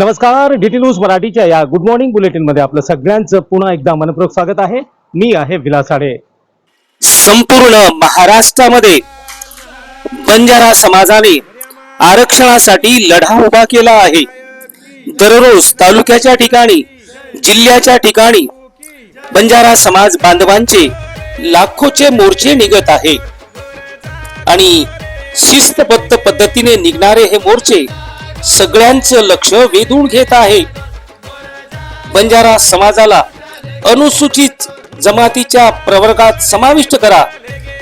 नमस्कार DT news मराठीच्या या गुड मॉर्निंग बुलेटिनमध्ये आपलं सगळ्यांचं पुन्हा एकदा मनपूर्वक स्वागत आहे. मी आहे विलास आडे. संपूर्ण महाराष्ट्रामध्ये बंजारा समाजाने आरक्षणासाठी लढा उभा केला आहे. दररोज तालुक्याच्या ठिकाणी जिल्ह्याच्या ठिकाणी बंजारा समाज बांधवांचे लाखोचे मोर्चे निघत आहे. आणि शिस्तबद्ध पद्धतीने निघणारे हे मोर्चे सगळ्यांचं लक्ष वेधून घेत आहे. बंजारा समाजाला अनुसूचित जमातीच्या प्रवर्गात समाविष्ट करा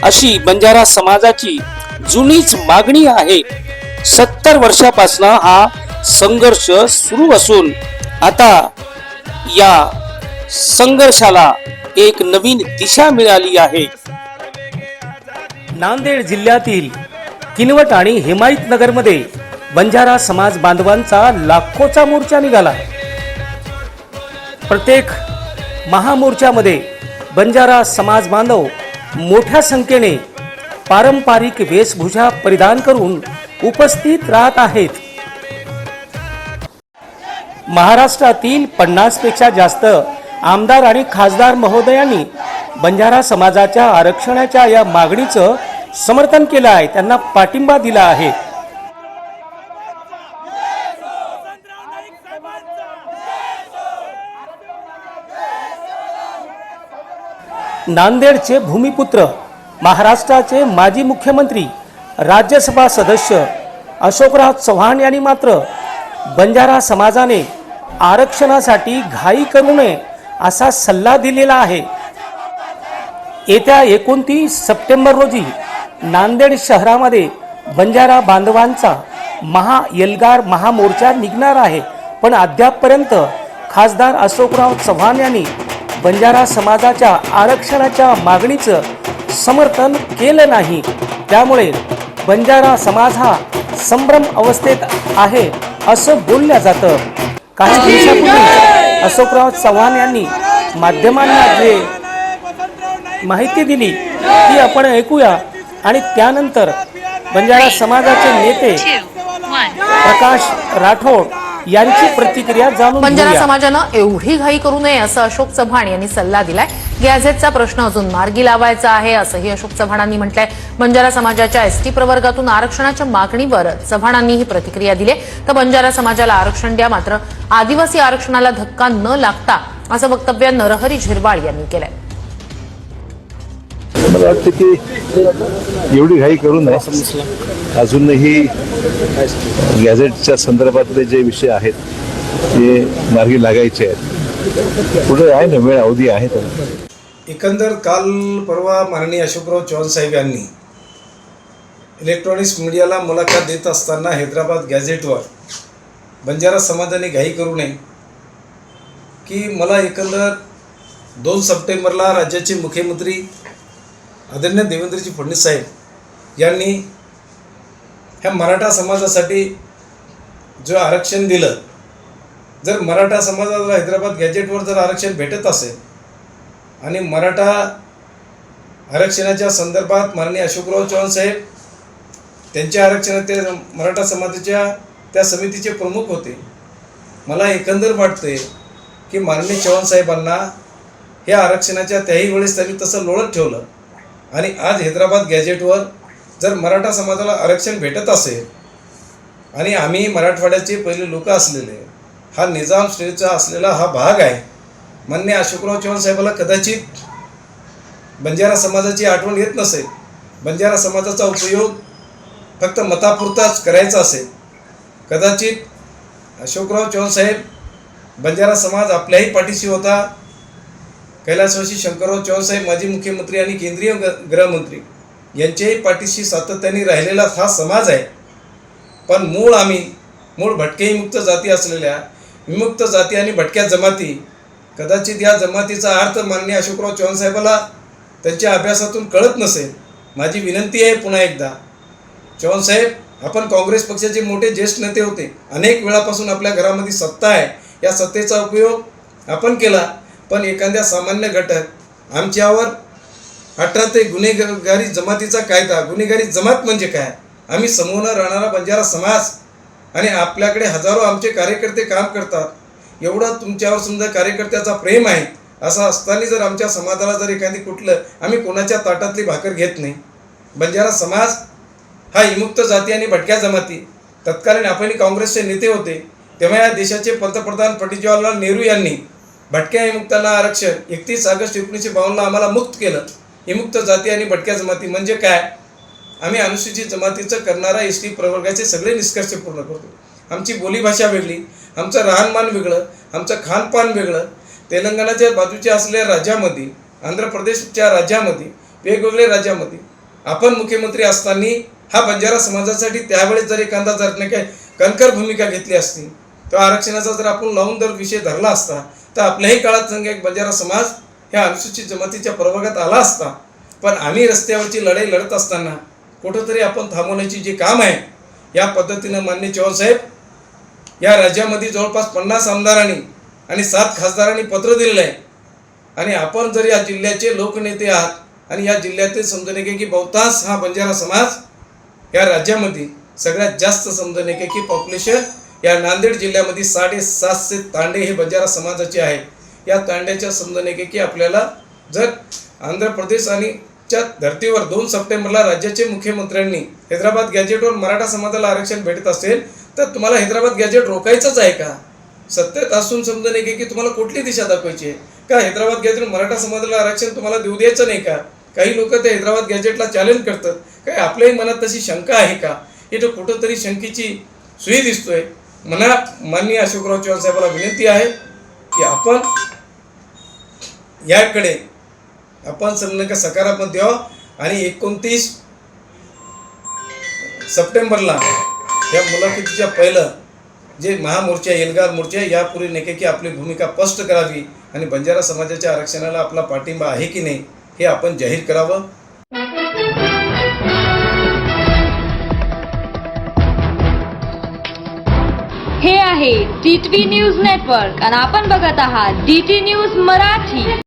अशी बंजारा समाजाची जुनीच मागणी आहे. सत्तर वर्षापासून हा संघर्ष सुरू असून आता या संघर्षाला एक नवीन दिशा मिळाली आहे. नांदेड जिल्ह्यातील किनवट आणि हिमायतनगरमध्ये बंजारा समाज बांधवांचा लाखोचा मोर्चा निघाला. प्रत्येक महामोर्चामध्ये बंजारा समाज बांधव मोठ्या संख्येने पारंपरिक वेशभूषा परिधान करून उपस्थित राहत आहेत. महाराष्ट्रातील पन्नासपेक्षा जास्त आमदार आणि खासदार महोदयांनी बंजारा समाजाच्या आरक्षणाच्या या मागणीचं समर्थन केलं आहे. त्यांना पाठिंबा दिला आहे. नांदेडचे भूमिपुत्र महाराष्ट्राचे माजी मुख्यमंत्री राज्यसभा सदस्य अशोकराव चव्हाण यांनी मात्र बंजारा समाजाने आरक्षणासाठी घाई करू नये असा सल्ला दिलेला आहे. येत्या एकोणतीस सप्टेंबर रोजी नांदेड शहरामध्ये बंजारा बांधवांचा महा एल्गार महामोर्चा निघणार आहे. पण अद्यापपर्यंत खासदार अशोकराव चव्हाण यांनी बंजारा समाजाच्या आरक्षणाच्या मागणीचं समर्थन केलं नाही. त्यामुळे बंजारा समाज हा संभ्रम अवस्थेत आहे असं बोललं जातं. काही दिवसापूर्वी अशोकराव चव्हाण यांनी माध्यमांना जे माहिती दिली ती आपण ऐकूया आणि त्यानंतर बंजारा समाजाचे नेते प्रकाश राठोड यांची प्रतिक्रिया जाणून बंजारा समाजानं एवढी घाई करू नये असं अशोक चव्हाण यांनी सल्ला दिलाय. गॅझेटचा प्रश्न अजून मार्गी लावायचा आहे असंही अशोक चव्हाणांनी म्हटलंय. बंजारा समाजाच्या एसटी प्रवर्गातून आरक्षणाच्या मागणीवर चव्हाणांनी ही प्रतिक्रिया दिली तर बंजारा समाजाला आरक्षण द्या मात्र आदिवासी आरक्षणाला धक्का न लागता असं वक्तव्य नरहरी झिरवाळ यांनी केलंय. मला वाटतं की एवढी घाई करू नये. अजूनही गॅझेटच्या संदर्भातले जे विषय आहेत ते मार्गी लागायचे आहेत. पुढे आहे ना वेळ अवधी आहे त्याला एकंदर काल परवा माननीय अशोकराव चव्हाण साहेब यांनी इलेक्ट्रॉनिक्स मीडियाला मुलाखत देत असताना हैदराबाद गॅझेटवर बंजारा समाजाने घाई करू नये की मला एकंदर दोन सप्टेंबरला राज्याचे मुख्यमंत्री आदरणीय देवेंद्रजी फडणवीस साहेब यांनी ह्या मराठा समाजासाठी जो आरक्षण दिलं जर मराठा समाजाला हैदराबाद गॅजेटवर जर आरक्षण भेटत असेल आणि मराठा आरक्षणाच्या संदर्भात माननीय अशोकराव चव्हाण साहेब त्यांच्या आरक्षणात ते मराठा समाजाच्या त्या समितीचे प्रमुख होते मला एकंदर वाटते की माननीय चव्हाण साहेबांना हे आरक्षणाच्या त्याही वेळेस त्यांनी तसं लोळत ठेवलं आणि आज हैदराबाद गॅजेटवर जर मराठा समाजाला आरक्षण भेटत असेल आणि आम्ही मराठवाड्याचे पहिले लोक असलेले हा निजाम श्रेचा असलेला हा भाग आहे मान्य अशोकराव चव्हाण साहेबाला कदाचित बंजारा समाजाची आठवण येत नसेल. बंजारा समाजाचा उपयोग फक्त मतापुरताच करायचा असेल. कदाचित अशोकराव चव्हाण साहेब बंजारा समाज आपल्याही पाठीशी होता. कैलासवासी शंकरराव चव्हाण साहेब माजी मुख्यमंत्री आणि केंद्रीय ग गृहमंत्री. यांच्याही पाठीशी सातत्याने राहिलेला हा समाज आहे. पण मूळ आम्ही मूळ भटकेमुक्त जाती असलेल्या विमुक्त जाती आणि भटक्या जमाती कदाचित या जमातीचा अर्थ माननीय अशोकराव चव्हाण साहेबाला त्यांच्या अभ्यासातून कळत नसेल. माझी विनंती आहे पुन्हा एकदा. चव्हाण साहेब आपण काँग्रेस पक्षाचे मोठे ज्येष्ठ नेते होते. अनेक वेळापासून आपल्या घरामध्ये सत्ता आहे. या सत्तेचा उपयोग आपण केला. पण एखाद्या सामान्य घटक आमच्यावर अठरा ते गुन्हेगारी जमातीचा कायदा. गुन्हेगारी जमात म्हणजे काय? आम्ही समोर राहणारा बंजारा समाज. आणि आपल्याकडे हजारो आमचे कार्यकर्ते काम करतात. एवढा तुमच्यावर समजा कार्यकर्त्याचा प्रेम आहे असा असताना जर आमच्या समाजाला जर एखादी कुठलं आम्ही कोणाच्या ताटातली भाकर घेत नाही. बंजारा समाज हा विमुक्त जाती आणि भटक्या जमाती. तत्कालीन आपण काँग्रेसचे नेते होते. तेव्हा या देशाचे पंतप्रधान पंडित जवाहरलाल नेहरू यांनी भटक्या विमुक्तांना आरक्षण एकतीस ऑगस्ट एकोणीसशे बावन्नला आम्हाला मुक्त केलं. विमुक्त जाती आणि भटक्या जमाती म्हणजे काय? आम्ही अनुसूचित जमातीचं करणारा एस टी प्रवर्गाचे सगळे निष्कर्ष पूर्ण करतो. आमची बोलीभाषा वेगळी आमचं राहणमान वेगळं आमचं खानपान वेगळं. तेलंगणाच्या बाजूच्या असलेल्या राज्यामध्ये आंध्र प्रदेशच्या राज्यामध्ये वेगवेगळ्या राज्यामध्ये आपण मुख्यमंत्री असताना हा बंजारा समाजासाठी त्यावेळेस जर एखादा जर नाही काय कणकर भूमिका घेतली असती तर आरक्षणाचा जर आपण लावून जर विषय धरला असता तर आपल्याही काळात संघ एक बंजारा समाज ह्या अनुसूचित जमातीच्या प्रभागात आला असता पण आम्ही रस्त्यावरची लढाई लढत असताना कुठंतरी आपण थांबवण्याची जे काम आहे या पद्धतीनं मान्य चव्हाणसाहेब या राज्यामध्ये जवळपास पन्नास आमदारांनी आणि सात खासदारांनी पत्र दिलेलं आहे. आणि आपण जर या जिल्ह्याचे लोकनेते आहात आणि या जिल्ह्यातील समजून की बहुतांश हा बंजारा समाज या राज्यामध्ये सगळ्यात जास्त समजून घे की पॉप्युलेशन या नांदेड जिल्ह्यामध्ये साडेसातशे तांडे हे बंजारा समाजाचे आहेत. या तांड्याच्या समजून घे की आपल्याला जर आंध्र प्रदेश आणि च्या धर्तीवर दोन सप्टेंबरला राज्याचे मुख्यमंत्र्यांनी हैदराबाद गॅजेटवर मराठा समाजाला आरक्षण भेटत असेल तर तुम्हाला हैदराबाद गॅजेट रोखायचंच आहे का? सत्तेत असून समजून येते की तुम्हाला कुठली दिशा दाखवायची आहे? का हैदराबाद गॅजेट मराठा समाजाला आरक्षण तुम्हाला देऊ द्यायचं नाही का? काही लोक ते हैदराबाद गॅजेटला चॅलेंज करतात. काय आपल्याही मनात तशी शंका आहे का? इथं कुठंतरी शंकेची सुई दिसतोय. मला माननीय अशोकराव चव्हाण साहेबाला विनंती आहे की आपण याकडे आपण समजा सकारात्मक द्यावं आणि एकोणतीस सप्टेंबरला या मुलाखतीच्या पहिलं जे महामोर्चा एल्गार मोर्चा यापूर्वी नेके की आपली भूमिका स्पष्ट करावी आणि बंजारा समाजाच्या आरक्षणाला आपला पाठिंबा आहे की नाही हे आपण जाहीर करावं. हे आहे टी न्यूज नेटवर्क आणि आपण बघत आहात डी टी न्यूज मराठी.